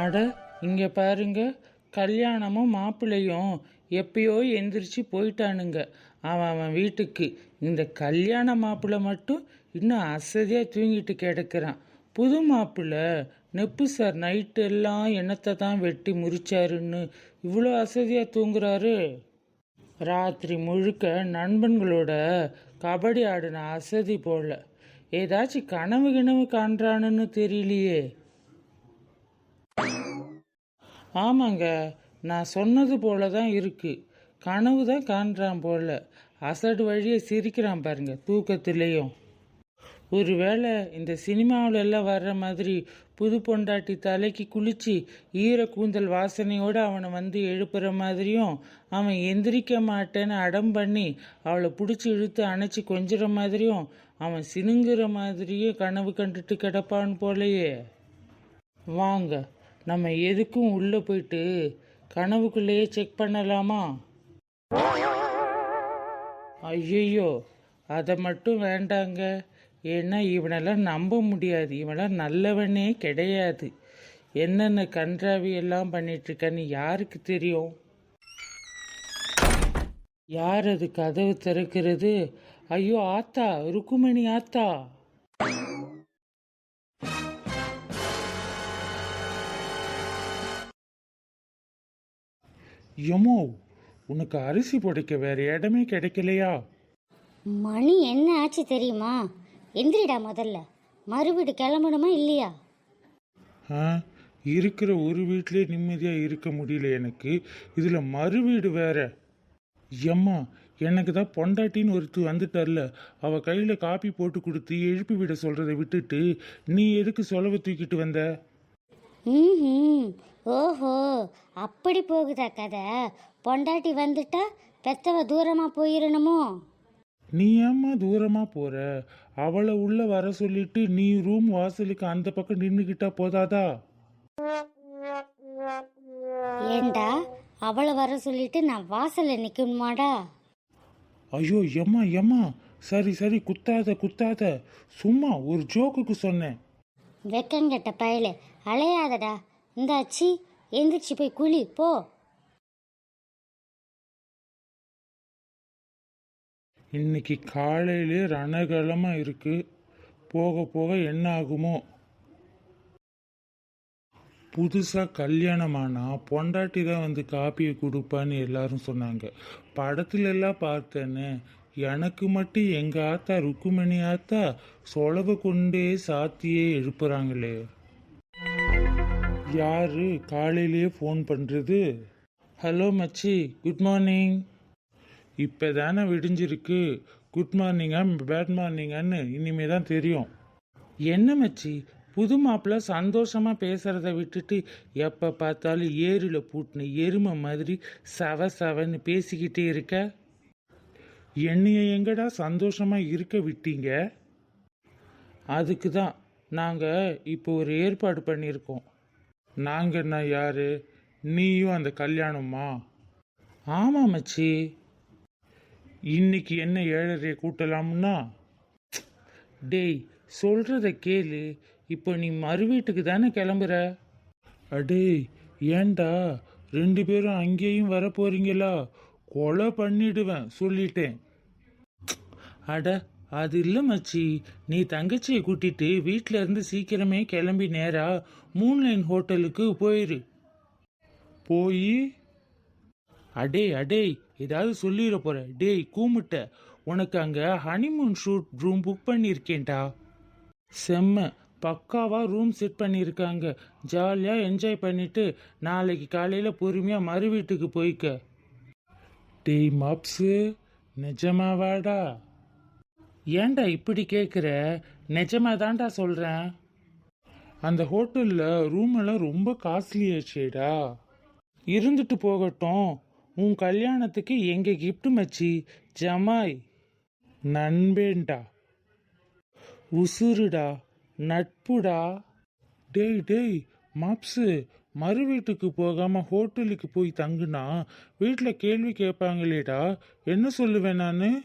அட இங்கே பாருங்க. கல்யாணமும் மாப்பிள்ளையும் எப்பயோ எந்திரிச்சு போயிட்டானுங்க. அவன் அவன் வீட்டுக்கு. இந்த கல்யாண மாப்பிள்ளை மட்டும் இன்னும் அசதியாக தூங்கிட்டு கிடக்கிறான். புது மாப்பிள்ளை நெப்பு சார் நைட்டு எல்லாம் எண்ணத்தை தான் வெட்டி முறிச்சாருன்னு இவ்வளோ அசதியாக தூங்குறாரு. ராத்திரி முழுக்க நண்பன்களோட கபடி ஆடின அசதி போல. ஏதாச்சும் கனவு கிணவு காண்றானுன்னு தெரியலையே. ஆமாங்க நான் சொன்னது போல தான் இருக்குது கனவு தான் காண்றான் போல. அசடு வழியை சிரிக்கிறான் பாருங்க தூக்கத்திலையும். ஒருவேளை இந்த சினிமாவிலெல்லாம் வர்ற மாதிரி புது பொண்டாட்டி தலைக்கு குளிச்சு ஈர கூந்தல் வாசனையோடு அவனை வந்து எழுப்புற மாதிரியும் அவன் எந்திரிக்க மாட்டேன்னு அடம் பண்ணி அவளை பிடிச்சி இழுத்து அணைச்சி கொஞ்சுற மாதிரியும் அவன் சினுங்குற மாதிரியே கனவு கண்டுட்டு கிடப்பான் போலையே. வாங்க நம்ம எதுக்கும் உள்ளே போயிட்டு கனவுக்குள்ளேயே செக் பண்ணலாமா? ஐயையோ அதை மட்டும் வேண்டாங்க. ஏன்னா இவனெல்லாம் நம்ப முடியாது. இவனெல்லாம் நல்லவனே கிடையாது. என்னென்ன கன்றாவி எல்லாம் பண்ணிட்டுருக்கன்னு யாருக்கு தெரியும்? யார் அது கதவு திறக்கிறது? ஐயோ ஆத்தா ருக்குமணி ஆத்தா. எமோ உனக்கு அரிசி புடைக்க வேற இடமே கிடைக்கலையா? மணி என்ன ஆச்சு தெரியுமா? எந்திரிடா முதல்ல. மறுவீடு கிளம்பணுமா இல்லையா? ஆ இருக்கிற ஒரு வீட்டிலே நிம்மதியாக இருக்க முடியல எனக்கு. இதில் மறு வீடு வேற. எம்மா எனக்கு தான் பொண்டாட்டின்னு ஒருத்தி வந்துட்டார்ல. அவ கையில் காப்பி போட்டு கொடுத்து எழுப்பி விட சொல்கிறத விட்டுட்டு நீ எதுக்கு சொலவை தூக்கிட்டு வந்த? ம் ஓஹோ அப்படி போகுதா கதை? பொண்டாட்டி வந்துட்டா பெத்தவ தூரமா போயிடணுமோ நீ ஏம்மா தூரமாக போற? அவளை உள்ள வர சொல்லிட்டு நீ ரூம் வாசலுக்கு அந்த பக்கம் நின்றுக்கிட்டா போதாதா? ஏண்டா அவளை வர சொல்லிட்டு நான் வாசல்ல நிக்கணுமாடா ஐயோ எம்மா எம்மா சரி சரி குத்தாத குத்தாத. சும்மா ஒரு ஜோக்குக்கு சொன்னேன். வெக்கங்கெட்ட பயலே அலையாதடா. இந்தாச்சி எந்திரிச்சு போய் குழி போ. இன்னைக்கு காலையிலே ரணகலமாக இருக்கு. போக போக என்ன ஆகுமோ புதுசாக கல்யாணமானா பொண்டாட்டி தான் வந்து காப்பியை கொடுப்பான்னு எல்லாரும் சொன்னாங்க. படத்துலலாம் பார்த்தேன்னு எனக்கு மட்டும் எங்கள் ஆத்தா ருக்குமணி ஆத்தா சொலவை கொண்டே சாத்தியே எழுப்புறாங்களே. யாரு காலையிலேயே ஃபோன் பண்ணுறது ஹலோ மச்சி. குட் மார்னிங் இப்போ தானே விடிஞ்சிருக்கு. குட் மார்னிங்கா பேட் மார்னிங்கான்னு இனிமே தான் தெரியும். என்ன மச்சி? புது மாப்பிள்ள சந்தோஷமாக பேசுகிறத விட்டுட்டு எப்போ பார்த்தாலும் ஏரியில் பூட்டின எருமை மாதிரி சவ சவன்னு பேசிக்கிட்டே இருக்க? என்னைய எங்கடா சந்தோஷமாக இருக்க விட்டீங்க? அதுக்கு தான் நாங்கள் இப்போ ஒரு ஏற்பாடு பண்ணியிருக்கோம். நாங்கன்னா என்ன நீயும் அந்த கல்யாணமா? ஆமா மச்சி. இன்னைக்கு என்ன ஏழரை கூட்டலாம்னா? டேய் சொல்கிறத கேளு. இப்போ நீ மறு வீட்டுக்கு தானே கிளம்புற? அடே ஏன்டா? ரெண்டு பேரும் அங்கேயும் வர போகிறீங்களா கொலை பண்ணிடுவேன் சொல்லிட்டேன். அட அது இல்லை மச்சி. நீ தங்கச்சியை கூட்டிட்டு வீட்ல இருந்து சீக்கிரமே கிளம்பி நேரா மூன் லைன் ஹோட்டலுக்கு போயிரு. போய்? அடே அடே ஏதாவது சொல்லிட போற. டேய் கூமுட்ட. உனக்கு அங்க ஹனிமூன் ஷூட் ரூம் புக் பண்ணியிருக்கேன்டா செம்ம. பக்காவா ரூம் செட் பண்ணியிருக்காங்க ஜாலியா என்ஜாய் பண்ணிட்டு நாளைக்கு காலையில பொறுமையா மறு வீட்டுக்கு போய்க்க. டேய் மாப்ஸு. நிஜமாவாடா? ஏன்டா இப்படி கேட்குற நிஜமாக தான்டா சொல்கிறேன் அந்த ஹோட்டலில் ரூம் எல்லாம் ரொம்ப காஸ்ட்லியாச்சேடா இருந்துட்டு போகட்டும். உன் கல்யாணத்துக்கு எங்கள் கிஃப்ட் மச்சி? ஜமாய். நண்பேன்டா. உசுருடா. நட்புடா. டேய் டேய் மாப்ஸு மறு வீட்டுக்கு போகாமல் ஹோட்டலுக்கு போய் தங்குனா? வீட்டில் கேள்வி கேட்பாங்களேடா. என்ன சொல்லுவேன் நான்?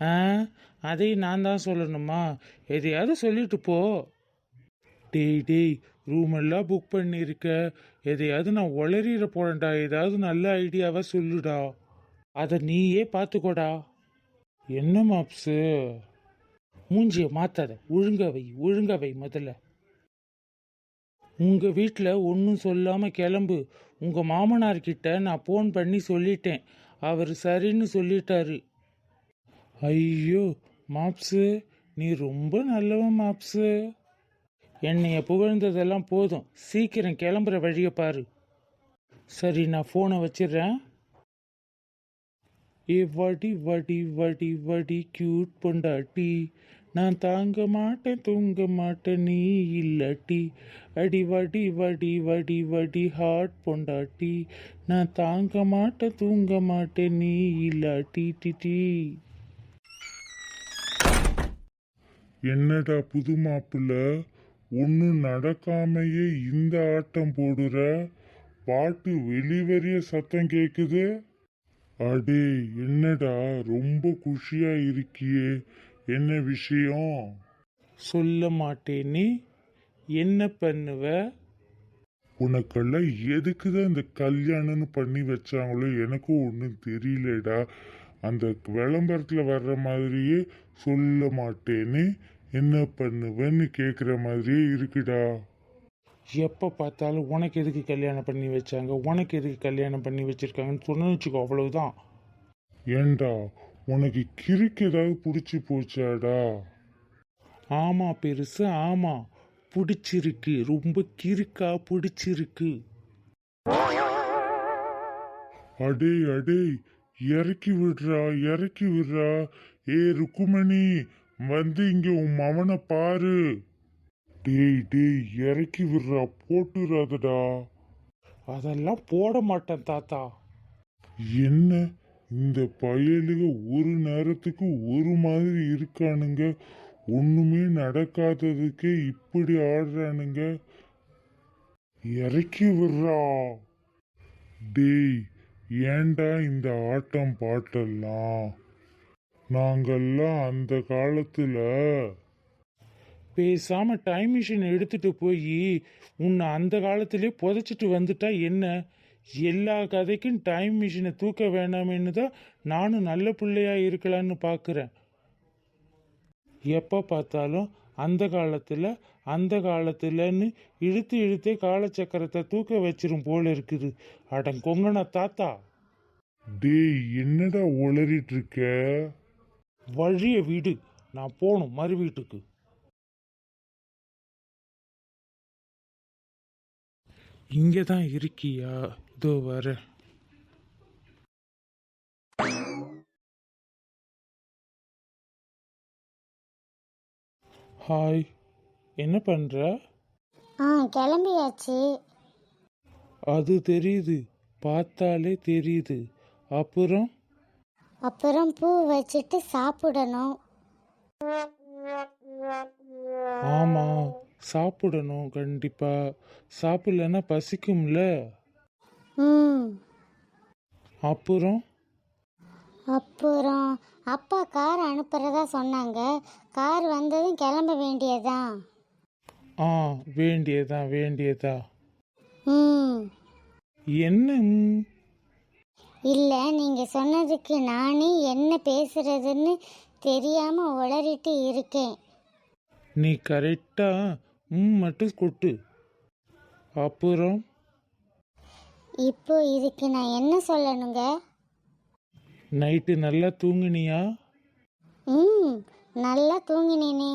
ஆ அதையும் நான் தான் சொல்லணுமா? எதையாவது சொல்லிட்டு போ. டேய் டேய் ரூம் எல்லாம் புக் பண்ணியிருக்க. எதையாவது நான் உளறிட போறேன்டா. ஏதாவது நல்ல ஐடியாவாக சொல்லுடா. அதை நீயே பார்த்துக்கோடா. என்ன மாப்ஸு? மூஞ்சியை மாத்தாத. ஒழுங்கவை வை வை முதல்ல. உங்கள் வீட்டில் ஒன்றும் சொல்லாமல் கிளம்பு. உங்கள் மாமனார்கிட்ட நான் ஃபோன் பண்ணி சொல்லிட்டேன். அவர் சரின்னு சொல்லிட்டாரு. ஐயோ மாப்ஸு. நீ ரொம்ப நல்லவன் மாப்ஸு. என்னைய புகழ்ந்ததெல்லாம் போதும். சீக்கிரம் கிளம்புற வழியை பாரு. சரி நான் ஃபோனை வச்சிடுறேன் ஏ வடி வடி வடி வடி கியூட் பொண்டாட்டி. நான் தாங்க மாட்டேன் தூங்க மாட்டேன் நீ இல்லாட்டி. அடி வடி வடி வடி வடி ஹார்ட் பொண்டாட்டி. நான் தாங்க மாட்டேன் தூங்க மாட்டேன் நீ இல்லாட்டி டிடி என்னடா புது மாப்பிள்ள? ஒன்றும் நடக்காமையே இந்த ஆட்டம் போடுற? பாட்டு வெளிவரிய சத்தம் கேக்குது? அடே என்னடா ரொம்ப குஷியா இருக்கியே? என்ன விஷயம்? சொல்ல மாட்டேனே என்ன பண்ணுவ? உனக்கெல்லாம் எதுக்குதான் இந்த கல்யாணம்னு பண்ணி வச்சாங்களோ? எனக்கும் ஒன்றும் தெரியலடா. அந்த விளம்பரத்தில் வர்ற மாதிரியே சொல்ல மாட்டேன்னு என்ன பண்ணுவேன்னு கேட்குற மாதிரியே இருக்குடா. எப்போ பார்த்தாலும் உனக்கு எதுக்கு கல்யாணம் பண்ணி வச்சாங்க? உனக்கு எதுக்கு கல்யாணம் பண்ணி வச்சிருக்காங்கன்னு சொன்னு வச்சுக்கோ அவ்வளவுதான். ஏண்டா உனக்கு கிறுக்கு ஏதாவது பிடிச்சி போச்சாடா? ஆமா பெருசு ஆமா. பிடிச்சிருக்கு ரொம்ப கிறுக்கா பிடிச்சிருக்கு. அடே அடே இறக்கி விடுறா இறக்கி விடுறா. ஏ ருக்குமணி வந்து இங்க உன் மவனை பாரு. டேய் டேய் இறக்கி விடுறா போட்டுறாதடா. அதெல்லாம் போட மாட்டேன் தாத்தா. என்ன? இந்த பயலுக ஒரு நேரத்துக்கு ஒரு மாதிரி இருக்கானுங்க. ஒண்ணுமே நடக்காததுக்கே இப்படி ஆடுறானுங்க. இறக்கி விடுறா. டேய் ஏன்டா இந்த ஆட்டம் பாட்டெல்லாம்? நாங்கெல்லாம் அந்த காலத்துல பேசாம டைம் மிஷின் எடுத்துட்டு போய் உன்னை அந்த காலத்திலே புதைச்சிட்டு வந்துட்டா என்ன? எல்லா கதைக்கும் டைம் மிஷினை தூக்க வேணாமேன்னு தான் நானும் நல்ல பிள்ளையா இருக்கலான்னு பார்க்குறேன் எப்போ பார்த்தாலும் அந்த காலத்தில் அந்த காலத்துலன்னு இழுத்து இழுத்தே காலச்சக்கரத்தை தூக்க வச்சிரும் போல இருக்குது. அடம் கொங்கன தாத்தா. டேய் என்னடா உளறிட்டு இருக்க? வழிய விடு. நான் போகணும் மறு வீட்டுக்கு. இங்கே தான் இருக்கியா? இதோ வர. ஹாய். என்ன பண்ணுற ஆ கிளம்பியாச்சு. அது தெரியுது. பார்த்தாலே தெரியுது. அப்புறம்? அப்புறம் பூ வச்சுட்டு சாப்பிடணும். ஆமாம் சாப்பிடணும் கண்டிப்பாக சாப்பிடலன்னா பசிக்கும்ல. ம். அப்புறம்? அப்புறம் அப்பா கார் அனுப்புறதா சொன்னாங்க. கார் வந்ததும் கிளம்ப வேண்டியதான் ஆ வேண்டியதா வேண்டியதா. ம். என்ன ம்? இல்லை நீங்கள் சொன்னதுக்கு நானே என்ன பேசுறதுன்னு தெரியாமல் உளறிட்டு இருக்கேன். நீ கரெக்டாக ம் மட்டும் கொட்டு. அப்புறம்? இப்போ இதுக்கு நான் என்ன சொல்லணுங்க? நைட்டு நல்லா தூங்குனியா? ம் நல்லா தூங்கினேனே.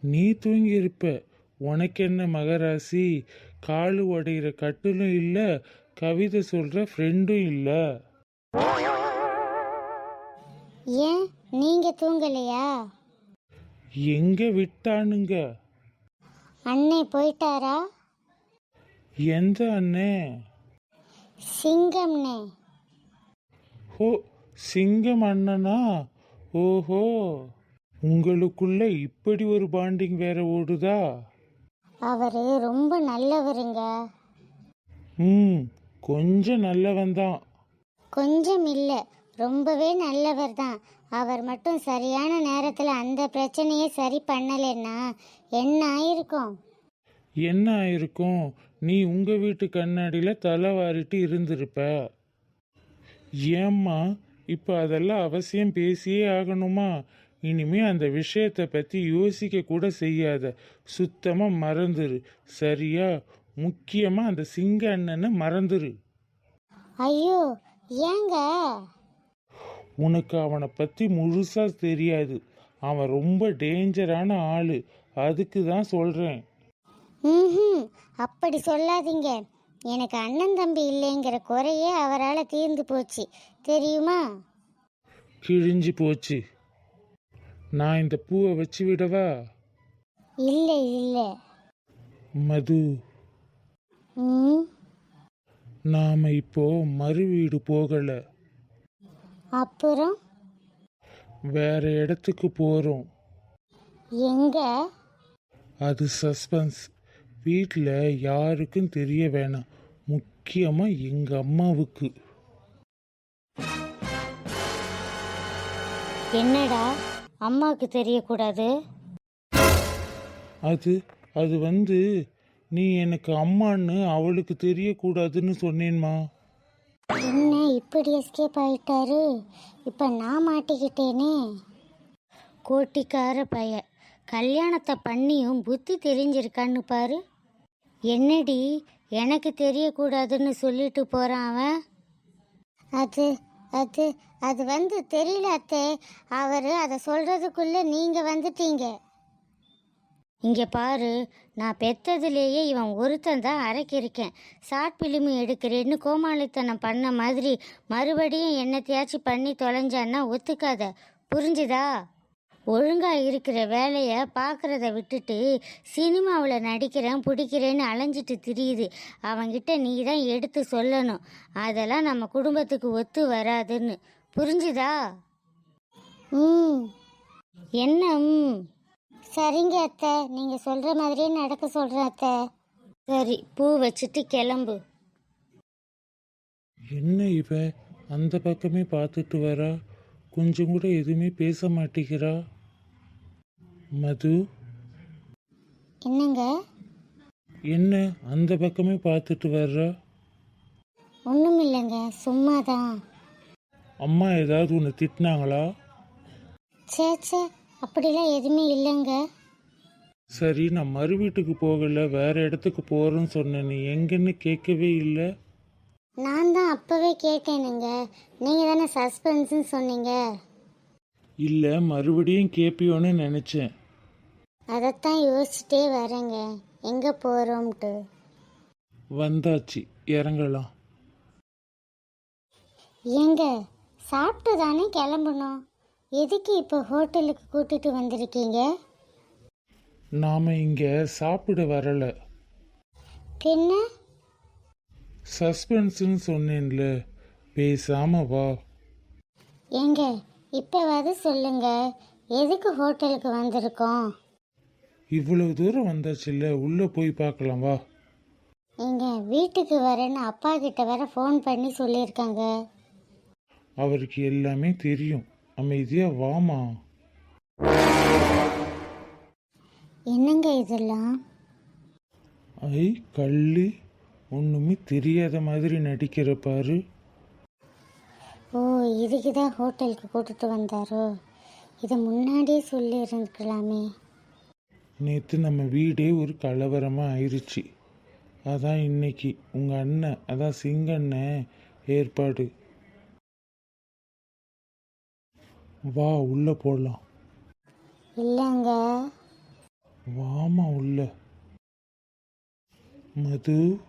நீ தூங்கி இருப்ப உனக்கு என்ன மகராசி? காலு உடையிற கட்டிலும் இல்லை கவிதை சொல்கிற ஃப்ரெண்டும் இல்லை. ஏன்? நீங்கள் தூங்கலையா? எங்கே விட்டானுங்க? அண்ணே போயிட்டாரா? எந்த அண்ணே? சிங்கம்னே ஹோ சிங்கம் அண்ணனா? ஓஹோ. உங்களுக்குள்ள இப்படி ஒரு பாண்டிங் வேற ஓடுதா? அவர் ரொம்ப நல்லவருங்க. ம். கொஞ்சம் நல்லவன் தான். கொஞ்சம் இல்லை ரொம்பவே நல்லவர் தான். அவர் மட்டும் சரியான நேரத்தில் அந்த பிரச்சனையை சரி பண்ணலைன்னா என்ன ஆயிருக்கும்? என்ன ஆயிருக்கும்? நீ உங்க வீட்டு கண்ணாடியில தலை வாரிட்டு இருந்திருப்ப. ஏம்மா இப்போ அதெல்லாம் அவசியம் பேசியே ஆகணுமா? இனிமே அந்த விஷயத்தை பத்தி யோசிக்க கூட செய்யாத. சுத்தமா மறந்துரு. சரியா? முக்கியமா அந்த சிங்க அண்ணனை மறந்துரு. ஐயோ ஏங்க? உனக்கு அவனை பத்தி முழுசா தெரியாது. அவன் ரொம்ப டேஞ்சரான ஆளு. அதுக்கு தான் சொல்றேன். ம் அப்படி சொல்லாதீங்க. எனக்கு அண்ணன் தம்பி இல்லைங்கிற குறையே அவரால் தீர்ந்து போச்சு. தெரியுமா? கிழிஞ்சு போச்சு. நான் இந்த பூவை வச்சு விடவா? இல்லை இல்லை. மது. நாம இப்போ மறு வீடு போகல. அப்புறம்? வேற இடத்துக்கு போறோம். எங்க? அது சஸ்பென்ஸ். வீட்டில் யாருக்கும் தெரிய வேணாம். முக்கியமா எங்க அம்மாவுக்கு. என்னடா? அம்மாவுக்கு தெரியக்கூடாது? அது அது வந்து நீ எனக்கு அம்மான்னு அவளுக்கு தெரியக்கூடாதுன்னு சொன்னேன்மா. என்ன இப்படி எஸ்கேப் ஆயிட்டாரு? இப்போ நான் மாட்டிக்கிட்டேனே. கோட்டிக்கார பைய கல்யாணத்தை பண்ணியும் புத்தி தெரிஞ்சிருக்கான்னு பாரு. என்னடி எனக்கு தெரியக்கூடாதுன்னு சொல்லிட்டு போறான் அவன்? அது அது அது வந்து தெரியல அத்தே. அவர் அதை சொல்றதுக்குள்ள நீங்க வந்துட்டீங்க. இங்க பாரு நான் பெத்ததுலேயே இவன் ஒருத்தன் தான் அரைக்கிருக்கேன் ஷார்ட் பிலிமு எடுக்கிறேன்னு கோமாளித்தனம் பண்ண மாதிரி மறுபடியும் என்னத்தையாச்சும் பண்ணி தொலைஞ்சான்னா ஒத்துக்காத. புரிஞ்சுதா? ஒழுங்கா இருக்கிற வேலையை பார்க்குறத விட்டுட்டு சினிமாவில் நடிக்கிறேன் பிடிக்கிறேன்னு அலைஞ்சிட்டு திரியுது. அவங்கிட்ட நீ தான் எடுத்து சொல்லணும். அதெல்லாம் நம்ம குடும்பத்துக்கு ஒத்து வராதுன்னு. புரிஞ்சுதா? ம். என்ன ம்? சரிங்க அத்தை. நீங்கள் சொல்கிற மாதிரியே நடக்க சொல்கிறேன் அத்தை. சரி பூ வச்சுட்டு கிளம்பு. என்ன இவ? அந்த பக்கமே பார்த்துட்டு வரா? கொஞ்சம் கூட எதுவுமே பேச மாட்டேங்கிறா? மது? என்னங்க? என்ன? அந்த பக்கமே பார்த்துட்டு வர்றா? ஒன்றும் இல்லைங்க சும்மா தான் அம்மா ஏதாவது உன்னை திட்டினாங்களா? சே சே அப்படிலாம் எதுவுமே இல்லைங்க. சரி நான் மறு வீட்டுக்கு போகல வேற இடத்துக்கு போறேன்னு சொன்னேன். நீ எங்கன்னு கேட்கவே இல்லை. நான் தான் அப்போவே கேட்டேனுங்க. நீங்கள் தானே சஸ்பென்ஸ்னு சொன்னீங்க. இல்லை மறுபடியும் கேட்பியோன்னு நினச்சேன். அதைத்தான் யோசிச்சுட்டே வரேங்க. எங்கே போகிறோம்ட்டு வந்தாச்சு இறங்கலாம். ஏங்க சாப்பிட்டு தானே கிளம்பணும். எதுக்கு இப்போ ஹோட்டலுக்கு கூட்டிட்டு வந்திருக்கீங்க? நாம இங்க சாப்பிட வரல. பின்ன? சஸ்பென்ஸ்னு சொன்னேன்ல பேசாம வா. ஏங்க இப்போவாது சொல்லுங்க எதுக்கு ஹோட்டலுக்கு வந்திருக்கோம்? இவ்வளவு தூரம் வந்தாச்சுல்ல உள்ள போய் பார்க்கலாம் வா. எங்க வீட்டுக்கு வரேன்னு அப்பா கிட்ட வேற ஃபோன் பண்ணி சொல்லியிருக்காங்க. அவருக்கு எல்லாமே தெரியும். அமைதியா வாமா. என்னங்க இதெல்லாம்? ஐ கள்ளி. ஒண்ணுமே தெரியாத மாதிரி நடிக்கிற பாரு. ஓ இதுக்கு தான் ஹோட்டலுக்கு கூட்டிட்டு வந்தாரோ? இதை முன்னாடியே சொல்லி இருந்துக்கலாமே நேற்று நம்ம வீடே ஒரு கலவரமாக ஆயிடுச்சு அதான் இன்னைக்கு உங்கள் அண்ணன் அதான் சிங்கண்ணன் ஏற்பாடு. வா உள்ள போடலாம். இல்லைங்க. வாமா உள்ள. மது.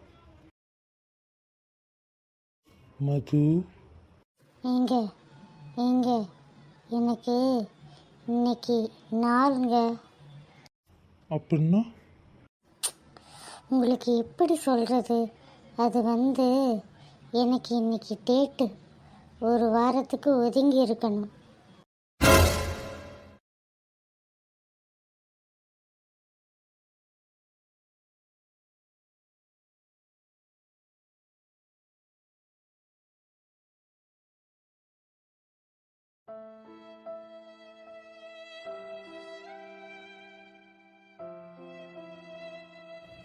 மது. ஏங்க ஏங்க. எனக்கு இன்னைக்கு நாளுங்க. அப்படின்னா? உங்களுக்கு எப்படி சொல்கிறது அது வந்து எனக்கு இன்னைக்கு டேட்டு ஒரு வாரத்துக்கு ஒதுங்கி இருக்கணும்.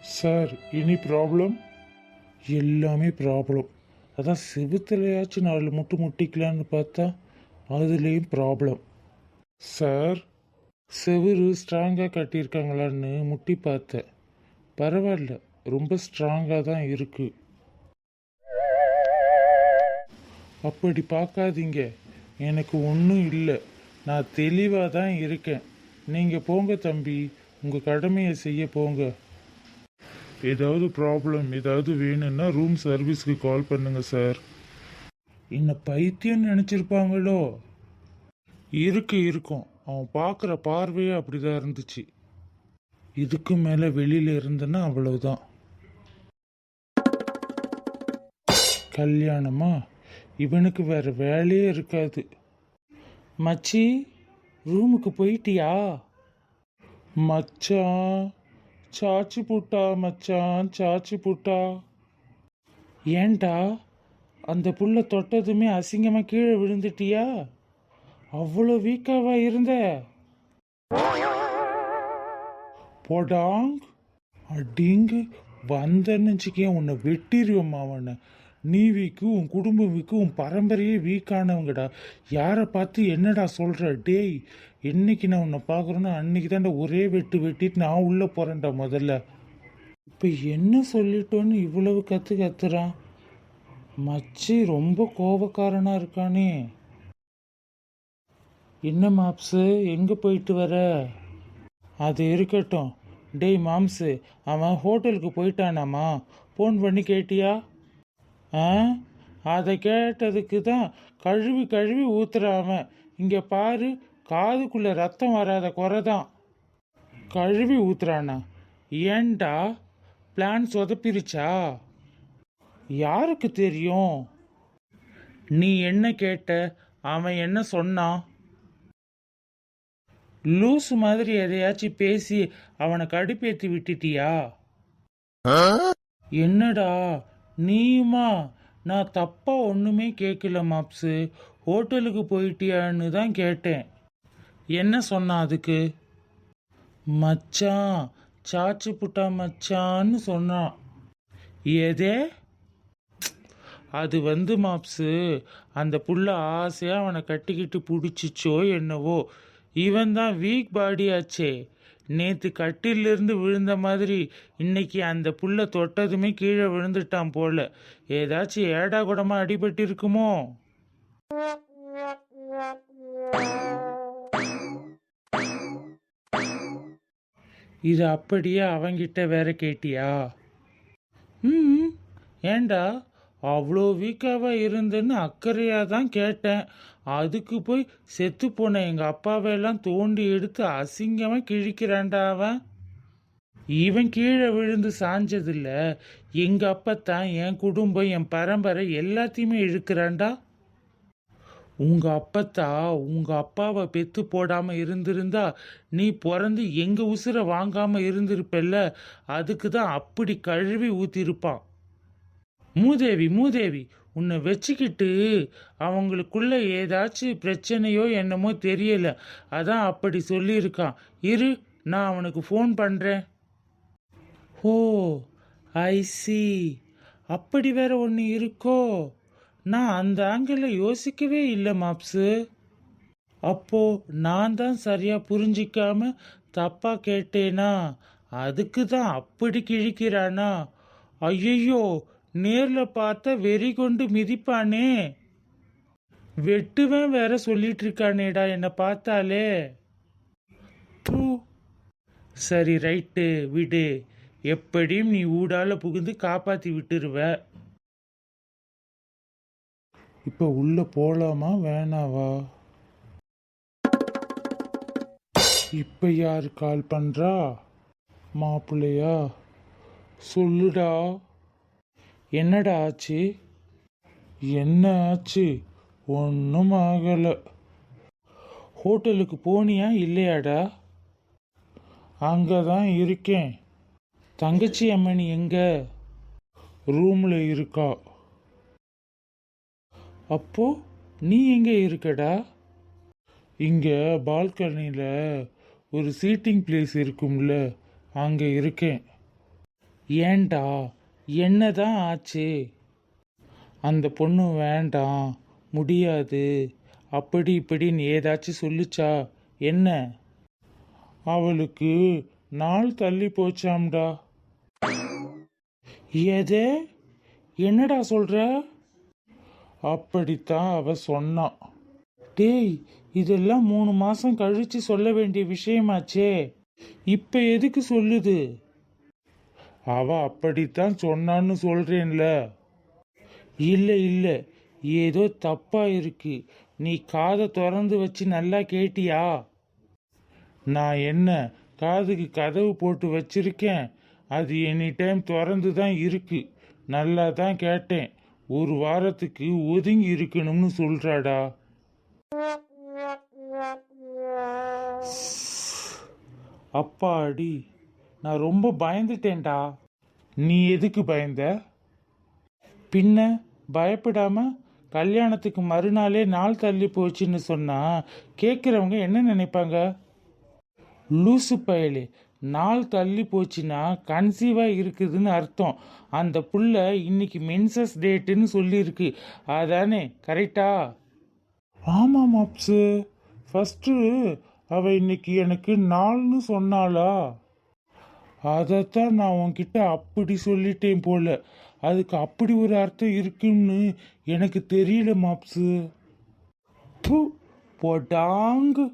சார் எனி ப்ராப்ளம் எல்லாமே ப்ராப்ளம் அதான் செவுத்துலையாச்சும் நாலு முட்டு முட்டிக்கலான்னு பார்த்தா அதுலேயும் ப்ராப்ளம் சார் செவுரு ஸ்ட்ராங்காக கட்டியிருக்காங்களான்னு முட்டி பார்த்தேன். பரவாயில்ல ரொம்ப ஸ்ட்ராங்காக தான் இருக்கு. அப்படி பார்க்காதீங்க. எனக்கு ஒன்றும் இல்லை. நான் தெளிவாக தான் இருக்கேன். நீங்கள் போங்க தம்பி. உங்கள் கடமையை செய்ய போங்க. ஏதாவது ப்ராப்ளம் ஏதாவது வேணும்னா ரூம் சர்வீஸ்க்கு கால் பண்ணுங்க சார் என்னை பைத்தியம் நினச்சிருப்பாங்களோ? இருக்கு இருக்கும். அவன் பார்க்குற பார்வையே அப்படிதான் இருந்துச்சு. இதுக்கு மேலே வெளியில் இருந்தேன்னா அவ்வளவுதான். கல்யாணமா? இவனுக்கு வேறு வேலையே இருக்காது. மச்சி ரூமுக்கு போயிட்டியா? மச்சான். சாச்சி புட்டா மச்சான் சாச்சி புட்டா. ஏன்டா? அந்த புள்ள தொட்டதுமே அசிங்கமாக கீழே விழுந்துட்டியா? அவ்வளோ வீக்காவா இருந்த? போடாங். அடிங்கு வந்த வச்சுக்கேன் உன்னை வெட்டிடுவோம் அவனை. நீ வீக்கு உன் குடும்பம் வீக்கு உன் பரம்பரையே வீக்கானவங்கடா. யாரை பார்த்து என்னடா சொல்கிற டேய் என்னைக்கு நான் உன்னை பார்க்குறேன்னா அன்னைக்கு தான்டா ஒரே வெட்டு வெட்டிட்டு நான் உள்ளே போகிறேன்டா முதல்ல. இப்போ என்ன சொல்லிட்டோன்னு இவ்வளவு கற்று கத்துறான் மச்சி ரொம்ப கோபக்காரனாக இருக்கானே. என்ன மாப்ஸு எங்கே போயிட்டு வர? அது இருக்கட்டும். டேய் மாம்ஸு அவன் ஹோட்டலுக்கு போயிட்டானாமா? ஃபோன் பண்ணி கேட்டியா? ஆ? அதை கேட்டதுக்கு தான் கழுவி கழுவி ஊத்துறான் அவன் இங்கே பாரு காதுக்குள்ள ரத்தம் வராத குறை தான் கழுவி ஊத்துறானா? ஏன்டா பிளான் சொதப்பிருச்சா? யாருக்கு தெரியும்? நீ என்ன கேட்ட? அவன் என்ன சொன்னான் லூஸ் மாதிரி எதையாச்சும் பேசி அவனை கடுப்பேத்தி விட்டுட்டியா? என்னடா? நீயுமா? நான் தப்பாக ஒன்றுமே கேட்கல மாப்ஸு ஹோட்டலுக்கு போயிட்டியான்னு தான் கேட்டேன். என்ன சொன்னான் அதுக்கு? மச்சான் சாச்சு புட்டா மச்சான்னு சொன்னான். எதே? அது வந்து மாப்ஸு அந்த புள்ள ஆசையாக அவனை கட்டிக்கிட்டு பிடிச்சிச்சோ என்னவோ. இவன் தான் வீக் பாடியாச்சே நேத்து கட்டிலிருந்து விழுந்த மாதிரி இன்னைக்கு அந்த புள்ள தொட்டதுமே கீழே விழுந்துட்டான் போல. ஏதாச்சும் ஏடா குடமா அடிபட்டு இருக்குமோ இது அப்படியே அவங்கிட்ட வேற கேட்டியா? ம் ஏண்டா அவ்வளோ வீக்காவா இருந்துன்னு அக்கறையாக தான் கேட்டேன். அதுக்கு போய் செத்து போன எங்கள் அப்பாவையெல்லாம் தோண்டி எடுத்து அசிங்கமாக கிழிக்கிறான்டா அவன். இவன் கீழே விழுந்து சாஞ்சதில்ல. எங்கள் அப்பத்தான் என் குடும்பம் என் பரம்பரை எல்லாத்தையுமே இழுக்கிறான்டா. உங்கள் அப்பத்தா உங்கள் அப்பாவை பெத்து போடாமல் இருந்திருந்தா நீ பிறந்து எங்கள் உசுரை வாங்காமல் இருந்திருப்பல்ல அதுக்கு தான் அப்படி கழுவி ஊற்றிருப்பான் மூதேவி மூதேவி உன்னை வச்சுக்கிட்டு அவங்களுக்குள்ள ஏதாச்சும் பிரச்சனையோ என்னமோ தெரியல. அதான் அப்படி சொல்லியிருக்கான். இரு நான் அவனுக்கு ஃபோன் பண்ணுறேன் ஓ ஐ சி அப்படி வேற ஒன்று இருக்கோ? நான் அந்த ஆங்கிளில் யோசிக்கவே இல்லை மாப்ஸு. அப்போ நான் தான் சரியாக புரிஞ்சிக்காம தப்பாக கேட்டேனா? அதுக்கு தான் அப்படி கிழிக்கிறானா? ஐயோ நேர்ல பார்த்தா வெறி கொண்டு மிதிப்பானே. வெட்டுவேன் வேற சொல்லிட்டு இருக்கானேடா என்னை பார்த்தாலே. தூ. சரி ரைட்டு விடு. எப்படியும் நீ ஊடால புகுந்து காப்பாத்தி விட்டுருவ. இப்போ உள்ள போலாமா வேணாவா? இப்போ யார் கால் பண்றா? மாப்பிள்ளையா? சொல்லுடா. என்னடா ஆச்சு? என்ன ஆச்சு? ஒன்றும் ஆகலை. ஹோட்டலுக்கு போனியா இல்லையாடா? அங்கே தான் இருக்கேன். தங்கச்சி அம்மணி எங்க? ரூமில் இருக்கா. அப்போ நீ எங்கே இருக்கடா? இங்கே பால்கனியில் ஒரு சீட்டிங் பிளேஸ் இருக்கும்ல அங்கே இருக்கேன். என்ன தான் ஆச்சு? அந்த பொண்ணு வேண்டாம் முடியாது. அப்படி இப்படின்னு ஏதாச்சும் சொல்லுச்சா? என்ன? அவளுக்கு நாள் தள்ளி போச்சாம்டா. எது? என்னடா சொல்ற? அப்படித்தான் அவ சொன்னான் டேய் இதெல்லாம் மூணு மாசம் கழிச்சு சொல்ல வேண்டிய விஷயமாச்சே. இப்ப எதுக்கு சொல்லுது? அவ அப்படித்தான் சொன்னான்னு சொல்றேன்ல. இல்ல இல்ல. ஏதோ தப்பா இருக்கு. நீ காதை திறந்து வச்சு நல்லா கேட்டியா? நான் என்ன காதுக்கு கதவு போட்டு வச்சிருக்கேன். அது எனி டைம் திறந்து தான் இருக்கு. நல்லா தான் கேட்டேன். ஒரு வாரத்துக்கு ஒதுங்கி இருக்கணும்னு சொல்றாடா. அப்பாடி. நான் ரொம்ப பயந்துட்டேன்டா. நீ எதுக்கு பயந்த? பின்ன பயப்படாம கல்யாணத்துக்கு மறுநாளே நாள் தள்ளி போச்சுன்னு சொன்னா கேட்குறவங்க என்ன நினைப்பாங்க? லூசு பயலே நாள் தள்ளி போச்சுன்னா கன்சீவாக இருக்குதுன்னு அர்த்தம். அந்த புள்ள இன்னைக்கு மென்சஸ் டேட்டுன்னு சொல்லியிருக்கு. அதானே கரெக்டா? ஆமாம் மாப்ஸு. ஃபஸ்ட்டு அவள் இன்னைக்கு எனக்கு நாள்னு சொன்னாளா? அதைத்தான் நான் உன்கிட்ட அப்படி சொல்லிட்டேன் போல. அதுக்கு அப்படி ஒரு அர்த்தம் இருக்குன்னு எனக்கு தெரியல மாப்ஸு. ப்பு, போடாங்கு.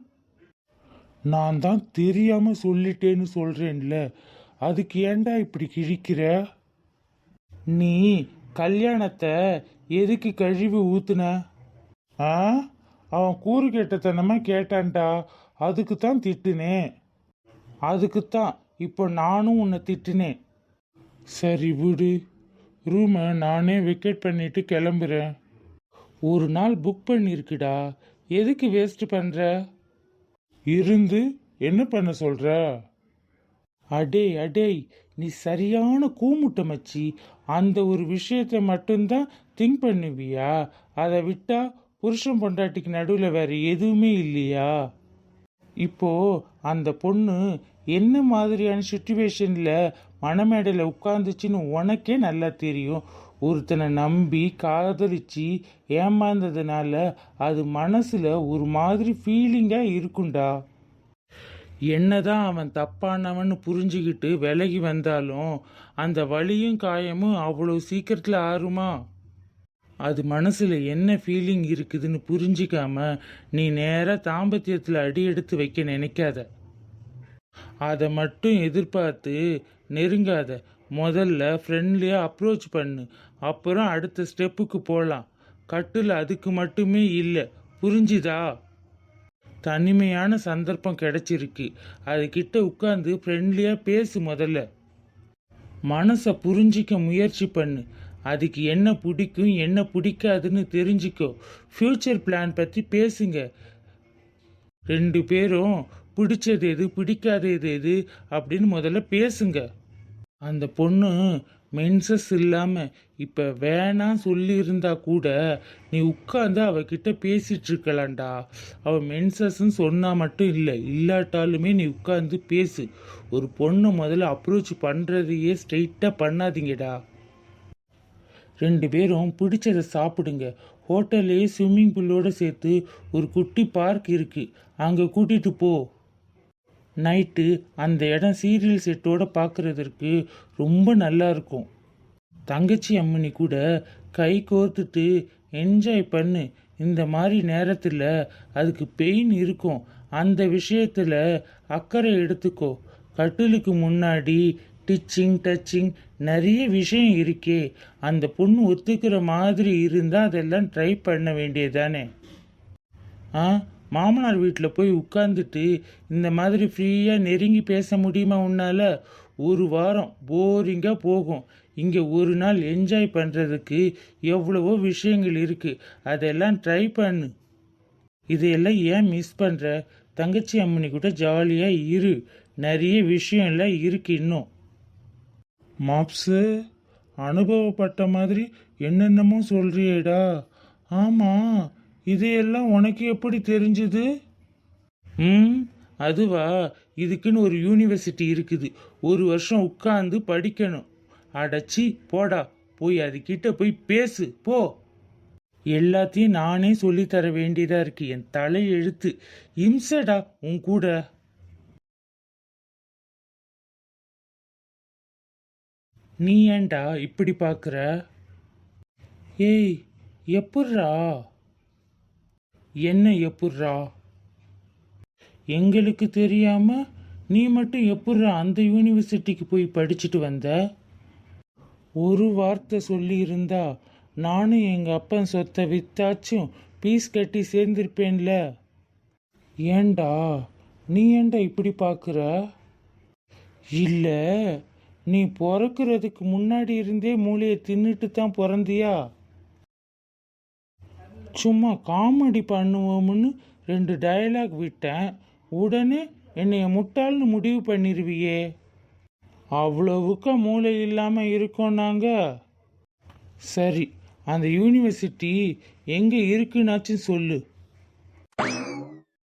நான் தான் தெரியாமல் சொல்லிட்டேன்னு சொல்கிறேன்ல அதுக்கு ஏன்டா இப்படி கிழிக்கிற? நீ கல்யாணத்தை எதுக்கு கழுவி ஊத்துன? ஆ? அவன் கூறு கேட்டத்தனமாக கேட்டான்டா. அதுக்கு தான் திட்டுனேன். அதுக்குத்தான் இப்போ நானும் உன்னை திட்டினேன். சரி விடு. ரூமை நானே வெக்கேட் பண்ணிட்டு கிளம்புறேன். ஒரு நாள் புக் பண்ணியிருக்குடா. எதுக்கு வேஸ்ட் பண்ணுற இருந்து என்ன பண்ண சொல்கிற அடேய் அடேய் நீ சரியான கூமுட்டை மச்சி. அந்த ஒரு விஷயத்தை மட்டும்தான் திங்க் பண்ணுவியா? அதை விட்டா புருஷன் பொண்டாட்டிக்கு நடுவில் வேறு எதுவுமே இல்லையா? இப்போ அந்த பொண்ணு என்ன மாதிரியான சுச்சுவேஷனில் மணமேடையில் உட்காந்துச்சின்னு உனக்கே நல்லா தெரியும். ஒருத்தனை நம்பி காதலிச்சு ஏமாந்ததுனால அது மனசில் ஒரு மாதிரி ஃபீலிங்காக இருக்கும்டா. என்னதான் அவன் தப்பானவன்னு புரிஞ்சுக்கிட்டு விலகி வந்தாலும் அந்த வலியும் காயமும் அவ்வளோ சீக்கிரத்தில் ஆறுமா? அது மனசில் என்ன ஃபீலிங் இருக்குதுன்னு புரிஞ்சிக்காம நீ நேராக தாம்பத்தியத்தில் அடி எடுத்து வைக்க நினைக்காத. அதை மட்டும் எதிர்பார்த்து நெருங்காத. முதல்ல ஃப்ரெண்ட்லியாக அப்ரோச் பண்ணு. அப்புறம் அடுத்த ஸ்டெப்புக்கு போகலாம் கட்டில் அதுக்கு மட்டுமே இல்லை. புரிஞ்சுதா? தனிமையான சந்தர்ப்பம் கிடைச்சிருக்கு. அதுகிட்ட உட்காந்து ஃப்ரெண்ட்லியாக பேசு முதல்ல. மனசை புரிஞ்சிக்க முயற்சி பண்ணு. அதுக்கு என்ன பிடிக்கும் என்ன பிடிக்காதுன்னு தெரிஞ்சுக்கோ. ஃப்யூச்சர் பிளான் பற்றி பேசுங்க. ரெண்டு பேரும் பிடிச்சது எது பிடிக்காதது எது அப்படின்னு முதல்ல பேசுங்க. அந்த பொண்ணு மென்சஸ் இல்லாமல் இப்போ வேணாம் சொல்லியிருந்தா கூட நீ உட்காந்து அவகிட்ட பேசிகிட்டு இருக்கலாம்டா. அவள் மென்சஸ்ன்னு சொன்னால் மட்டும் இல்லை இல்லாட்டாலுமே நீ உட்காந்து பேசு. ஒரு பொண்ணு முதல்ல அப்ரோச் பண்ணுறதையே ஸ்ட்ரெயிட்டாக பண்ணாதீங்கடா. ரெண்டு பேரும் பிடிச்சதை சாப்பிடுங்க. ஹோட்டல்லே ஸ்விம்மிங் பூலோடு சேர்த்து ஒரு குட்டி பார்க் இருக்குது அங்கே கூட்டிட்டு போ. நைட்டு அந்த இடம் சீரியல் செட்டோட பார்க்குறதற்கு ரொம்ப நல்லா இருக்கும். தங்கச்சி அம்மனி கூட கை கோர்த்துட்டு என்ஜாய் பண்ணு. இந்த மாதிரி நேரத்தில் அதுக்கு பெயின் இருக்கும். அந்த விஷயத்தில் அக்கறை எடுத்துக்கோ. கட்டிலுக்கு முன்னாடி டிச்சிங் டச்சிங் நிறைய விஷயம் இருக்கே. அந்த பொண்ணு ஒத்துக்கிற மாதிரி இருந்தால் அதெல்லாம் ட்ரை பண்ண வேண்டியதானே ஆ மாமனார் வீட்டில் போய் உட்காந்துட்டு இந்த மாதிரி ஃப்ரீயாக நெருங்கி பேச முடியுமா உன்னால்? ஒரு வாரம் போரிங்காக போகும். இங்கே ஒரு நாள் என்ஜாய் பண்ணுறதுக்கு எவ்வளவோ விஷயங்கள் இருக்குது அதெல்லாம் ட்ரை பண்ணு. இதையெல்லாம் ஏன் மிஸ் பண்ணுற தங்கச்சி அம்மனி கூட ஜாலியாக இரு. நிறைய விஷயம்லாம் இருக்கு இன்னும். மாப்ஸு அனுபவப்பட்ட மாதிரி என்னென்னமோ சொல்றியேடா. ஆமாம் இதையெல்லாம் உனக்கு எப்படி தெரிஞ்சது? ம் அதுவா. இதுக்குன்னு ஒரு யூனிவர்சிட்டி இருக்குது. ஒரு வருஷம் உட்காந்து படிக்கணும். அடைச்சி போடா. போய் அதுக்கிட்ட போய் பேசு. போ. எல்லாத்தையும் நானே சொல்லித் தர இருக்கு. என் தலை எழுத்து. இம்சடா உன் கூட. நீ ஏன்டா இப்படி பார்க்குற ஏய் எப்புட்றா? என்ன எப்புட்றா? எங்களுக்கு தெரியாம நீ மட்டும் எப்புட்றா அந்த யூனிவர்சிட்டிக்கு போய் படிச்சுட்டு வந்த? ஒரு வார்த்தை சொல்லியிருந்தா நானும் எங்கள் அப்பன் சொத்தை வித்தாச்சும் பீஸ் கட்டி சேர்ந்திருப்பேன்ல. ஏண்டா? நீ ஏண்டா இப்படி பார்க்குற இல்லை நீ பிறக்கிறதுக்கு முன்னாடி இருந்தே மூளையை தின்னுட்டு தான் பிறந்தியா? சும்மா காமெடி பண்ணுவோம்னு ரெண்டு டயலாக் விட்டேன். உடனே என்னைய முட்டாள்னு முடிவு பண்ணிருவியே. அவ்வளவுக்கா மூளை இல்லாமல் இருக்கோம் நாங்கள் சரி அந்த யூனிவர்சிட்டி எங்கே இருக்குன்னாச்சும் சொல்லு.